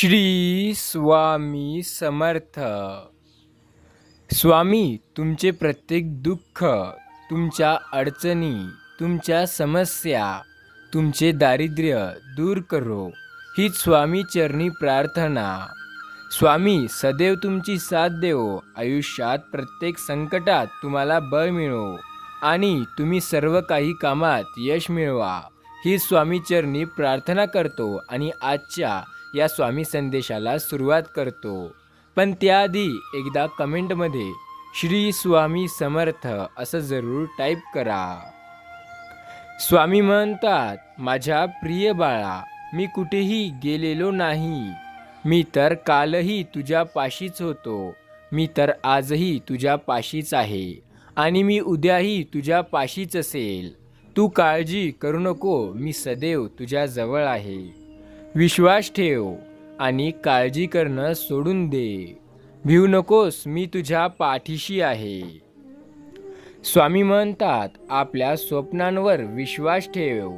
श्री स्वामी समर्थ. स्वामी तुमचे प्रत्येक दुःख तुमच्या अडचणी तुमच्या समस्या तुमचे दारिद्र्य दूर करो. ही स्वामी चरणी प्रार्थना. स्वामी सदैव तुमची साथ देवो. आयुष्यात प्रत्येक संकटात तुम्हाला बळ मिळो. आणि तुम्ही सर्व काही कामात यश मिळवा. ही स्वामी चरणी प्रार्थना करतो. आणि आजच्या या स्वामी संदेशाला सुरुवात करतो. पण त्याआधी एकदा कमेंटमध्ये श्री स्वामी समर्थ असं जरूर टाईप करा. स्वामी म्हणतात माझ्या प्रिय बाळा मी कुठेही गेलेलो नाही. मी तर कालही तुझ्या पाशीच होतो. मी तर आजही तुझ्या पाशीच आहे. आणि मी उद्याही तुझ्या पाशीच असेल. तू काळजी करू नको मी सदैव तुझ्याजवळ आहे. विश्वास ठेव आणि काळजी करणं सोडून दे. भिऊ नकोस मी तुझ्या पाठीशी आहे. स्वामी म्हणतात आपल्या स्वप्नांवर विश्वास ठेव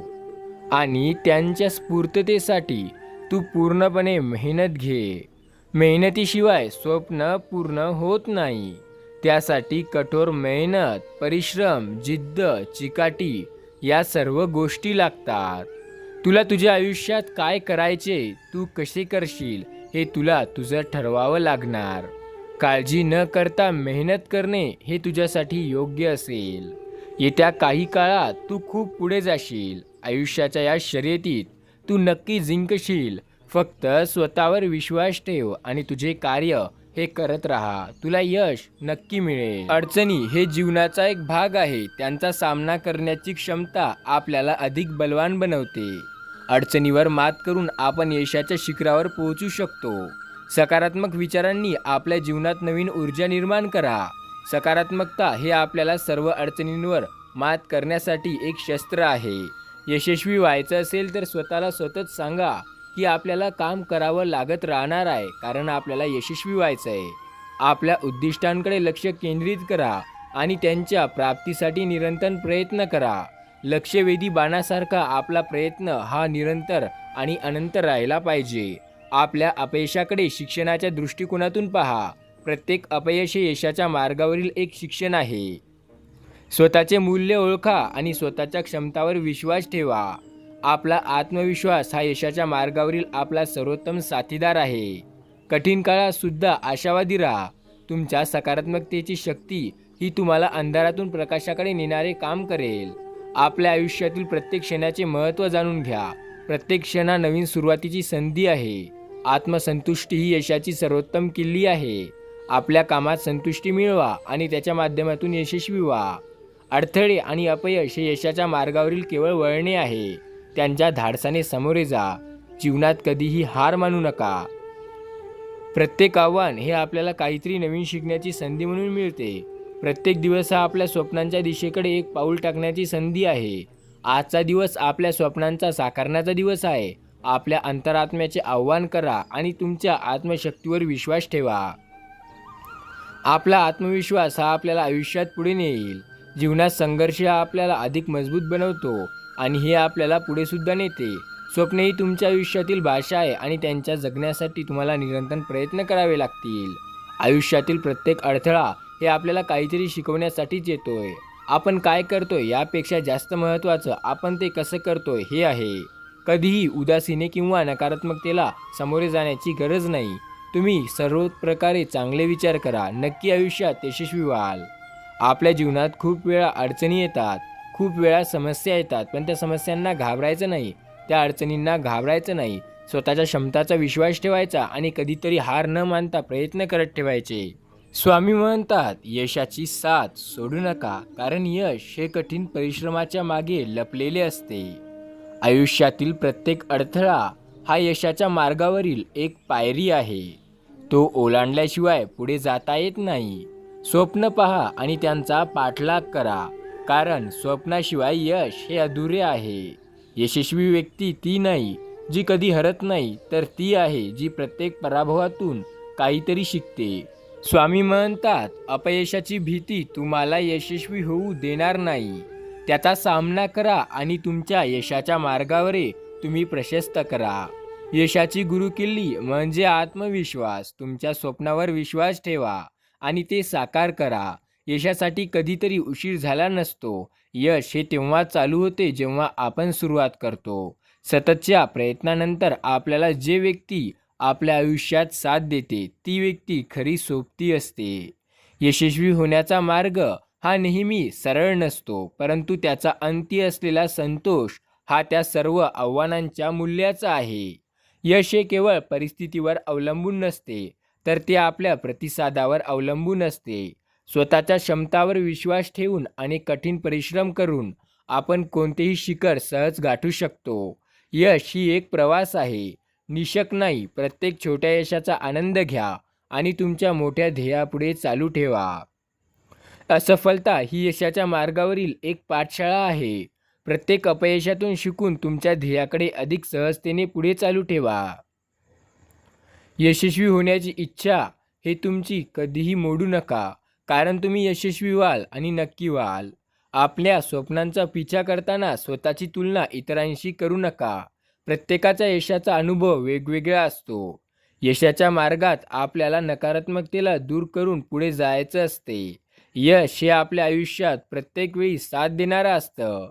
आणि त्यांच्या स्फूर्ततेसाठी तू पूर्णपणे मेहनत घे. मेहनतीशिवाय स्वप्न पूर्ण होत नाही. त्यासाठी कठोर मेहनत परिश्रम जिद्द चिकाटी या सर्व गोष्टी लागतात. तुला तुझ्या आयुष्यात काय करायचे तू कसे करशील हे तुला तुझं ठरवावं लागणार. काळजी न करता मेहनत करणे हे तुझ्यासाठी योग्य असेल. येत्या काही काळात तू खूप पुढे जाशील. आयुष्याच्या या शर्यतीत तू नक्की जिंकशील. फक्त स्वतःवर विश्वास ठेव आणि तुझे कार्य हे करत राहा. तुला यश नक्की मिळेल. अडचणी हे जीवनाचा एक भाग आहे. त्यांचा सामना करण्याची क्षमता आपल्याला अधिक बलवान बनवते. अडचणीवर मात करून आपण यशाच्या शिखरावर पोहोचू शकतो. सकारात्मक विचारांनी आपल्या जीवनात नवीन ऊर्जा निर्माण करा. सकारात्मकता हे आपल्याला सर्व अडचणींवर मात करण्यासाठी एक शस्त्र आहे. यशस्वी व्हायचं असेल तर स्वतःला सतत सांगा की आपल्याला काम करावं लागत राहणार आहे कारण आपल्याला यशस्वी व्हायचं आहे आपल्या उद्दिष्टांकडे लक्ष केंद्रित करा आणि त्यांच्या प्राप्तीसाठी निरंतर प्रयत्न करा. लक्षवेधी बाणासारखा आपला प्रयत्न हा निरंतर आणि अनंत राहिला पाहिजे. आपल्या अपयशाकडे शिक्षणाच्या दृष्टिकोनातून पहा. प्रत्येक अपयश हे यशाच्या मार्गावरील एक शिक्षण आहे. स्वतःचे मूल्य ओळखा आणि स्वतःच्या क्षमतावर विश्वास ठेवा. आपला आत्मविश्वास हा यशाच्या मार्गावरील आपला सर्वोत्तम साथीदार आहे. कठीण काळातसुद्धा आशावादी राहा. तुमच्या सकारात्मकतेची शक्ती ही तुम्हाला अंधारातून प्रकाशाकडे नेणारे काम करेल. आपल्या आयुष्यातील प्रत्येक क्षणाचे महत्त्व जाणून घ्या. प्रत्येक क्षण हा नवीन सुरुवातीची संधी आहे. आत्मसंतुष्टी ही यशाची सर्वोत्तम किल्ली आहे. आपल्या कामात संतुष्टी मिळवा आणि त्याच्या माध्यमातून यशस्वी व्हा. अडथळे आणि अपयश हे यशाच्या मार्गावरील केवळ वळणे आहे. त्यांच्या धाडसाने सामोरे जा. जीवनात कधीही हार मानू नका. प्रत्येक आव्हान हे आपल्याला काहीतरी नवीन शिकण्याची संधी म्हणून मिळते. प्रत्येक दिवस हा आपल्या स्वप्नांच्या दिशेकडे एक पाऊल टाकण्याची संधी आहे. आजचा दिवस आपल्या स्वप्नांचा साकारण्याचा दिवस आहे. आपल्या अंतरात्म्याचे आव्हान करा आणि तुमच्या आत्मशक्तीवर विश्वास ठेवा. आपला आत्मविश्वास हा आपल्याला आयुष्यात पुढे नेईल. जीवनात संघर्ष हा आपल्याला अधिक मजबूत बनवतो आणि हे आपल्याला पुढे सुद्धा नेते. स्वप्ने ही तुमच्या आयुष्यातील भाषा आहे आणि त्यांच्या जगण्यासाठी तुम्हाला निरंतर प्रयत्न करावे लागतील. आयुष्यातील प्रत्येक अडथळा हे आपल्याला काहीतरी शिकवण्यासाठीच येतो आहे आपण काय करतो आहे यापेक्षा जास्त महत्त्वाचं आपण ते कसं करतोय हे आहे. कधीही उदासीने किंवा नकारात्मकतेला सामोरे जाण्याची गरज नाही. तुम्ही सर्व प्रकारे चांगले विचार करा. नक्की आयुष्यात यशस्वी व्हाल. आपल्या जीवनात खूप वेळा अडचणी येतात. खूप वेळा समस्या येतात. पण त्या समस्यांना घाबरायचं नाही. त्या अडचणींना घाबरायचं नाही. स्वतःच्या क्षमताचा विश्वास ठेवायचा आणि कधीतरी हार न मानता प्रयत्न करत ठेवायचे. स्वामी म्हणतात यशाची साथ सोडू नका कारण यश हे कठीण परिश्रमाच्या मागे लपलेले असते. आयुष्यातील प्रत्येक अडथळा हा यशाच्या मार्गावरील एक पायरी आहे. तो ओलांडल्याशिवाय पुढे जाता येत नाही. स्वप्न पहा आणि त्यांचा पाठलाग करा कारण स्वप्नाशिवाय यश हे अधुरे आहे. यशस्वी व्यक्ती ती नाही जी कधी हरत नाही तर ती आहे जी प्रत्येक पराभवातून काहीतरी शिकते. स्वामी म्हणतात अपयशाची भीती तुम्हाला यशस्वी होऊ देणार नाही. त्याचा सामना करा आणि तुमच्या यशाच्या मार्गावर तुम्ही प्रशस्त करा. यशाची गुरुकिल्ली म्हणजे आत्मविश्वास. तुमच्या स्वप्नावर विश्वास ठेवा आणि ते साकार करा. यशासाठी कधीतरी उशीर झाला नसतो. यश हे तेव्हा चालू होते जेव्हा आपण सुरुवात करतो. सततच्या प्रयत्नानंतर आपल्याला जे व्यक्ती आपल्या आयुष्यात साथ देते. ती व्यक्ती खरी सोबती असते. यशस्वी होण्याचा मार्ग हा नेहमी सरळ नसतो परंतु त्याचा अंती असलेला संतोष हा त्या सर्व आव्हानांच्या मूल्याचा आहे. यश हे केवळ परिस्थितीवर अवलंबून नसते तर ते आपल्या प्रतिसादावर अवलंबून असते. स्वतःच्या क्षमतावर विश्वास ठेवून आणि कठीण परिश्रम करून आपण कोणतेही शिखर सहज गाठू शकतो. यश ही एक प्रवास आहे. निशक नाही. प्रत्येक छोट्या यशाचा आनंद घ्या आणि तुमच्या मोठ्या ध्येयापुढे चालू ठेवा. असफलता ही यशाच्या मार्गावरील एक पाठशाळा आहे. प्रत्येक अपयशातून शिकून तुमच्या ध्येयाकडे अधिक सहजतेने पुढे चालू ठेवा. यशस्वी होण्याची इच्छा हे तुमची कधीही मोडू नका कारण तुम्ही यशस्वी व्हाल आणि नक्की व्हाल. आपल्या स्वप्नांचा पिछा करताना स्वतःची तुलना इतरांशी करू नका. प्रत्येकाचा यशाचा अनुभव वेगवेगळा असतो. यशाच्या मार्गात आपल्याला नकारात्मकतेला दूर करून पुढे जायचं असते. यश हे आपल्या आयुष्यात प्रत्येक वेळी साथ देणारं असतं.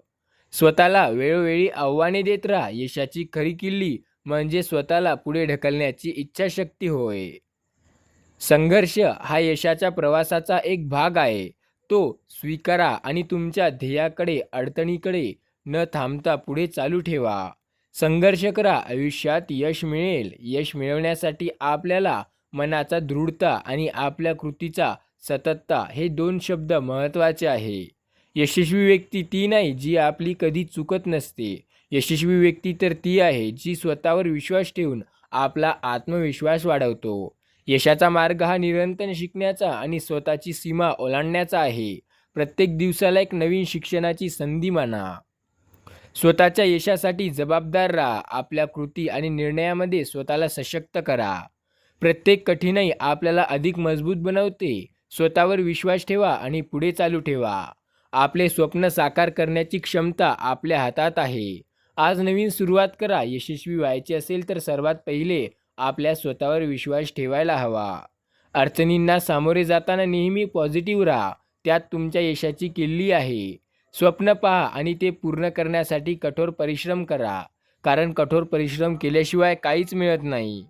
स्वतःला वेळोवेळी आव्हाने देत राहा. यशाची खरी किल्ली म्हणजे स्वतःला पुढे ढकलण्याची इच्छाशक्ती होय. संघर्ष हा यशाच्या प्रवासाचा एक भाग आहे. तो स्वीकारा आणि तुमच्या ध्येयाकडे अडचणीकडे न थांबता पुढे चालू ठेवा. संघर्ष करा आयुष्यात यश मिळेल. यश मिळवण्यासाठी आपल्याला मनाचा दृढता आणि आपल्या कृतीचा सततता हे दोन शब्द महत्त्वाचे आहे. यशस्वी व्यक्ती ती नाही जी आपली कधी चुकत नसते. यशस्वी व्यक्ती तर ती आहे जी स्वतःवर विश्वास ठेवून आपला आत्मविश्वास वाढवतो. यशाचा मार्ग हा निरंतर शिकण्याचा आणि स्वतःची सीमा ओलांडण्याचा आहे. प्रत्येक दिवसाला एक नवीन शिक्षणाची संधी माना. स्वतःच्या यशासाठी जबाबदार राहा आपल्या कृती आणि निर्णयामध्ये स्वतःला सशक्त करा. प्रत्येक कठीणाई आपल्याला अधिक मजबूत बनवते. स्वतःवर विश्वास ठेवा आणि पुढे चालू ठेवा. आपले स्वप्न साकार करण्याची क्षमता आपल्या हातात आहे. आज नवीन सुरुवात करा. यशस्वी व्हायची असेल तर सर्वात पहिले आपल्या स्वतःवर विश्वास ठेवायला हवा. अडचणींना सामोरे जाताना नेहमी पॉझिटिव्ह राहा. त्यात तुमच्या यशाची किल्ली आहे. स्वप्न पहा आणि ते पूर्ण करण्यासाठी कठोर परिश्रम करा. कारण कठोर परिश्रम केल्याशिवाय काहीच मिळत नाही.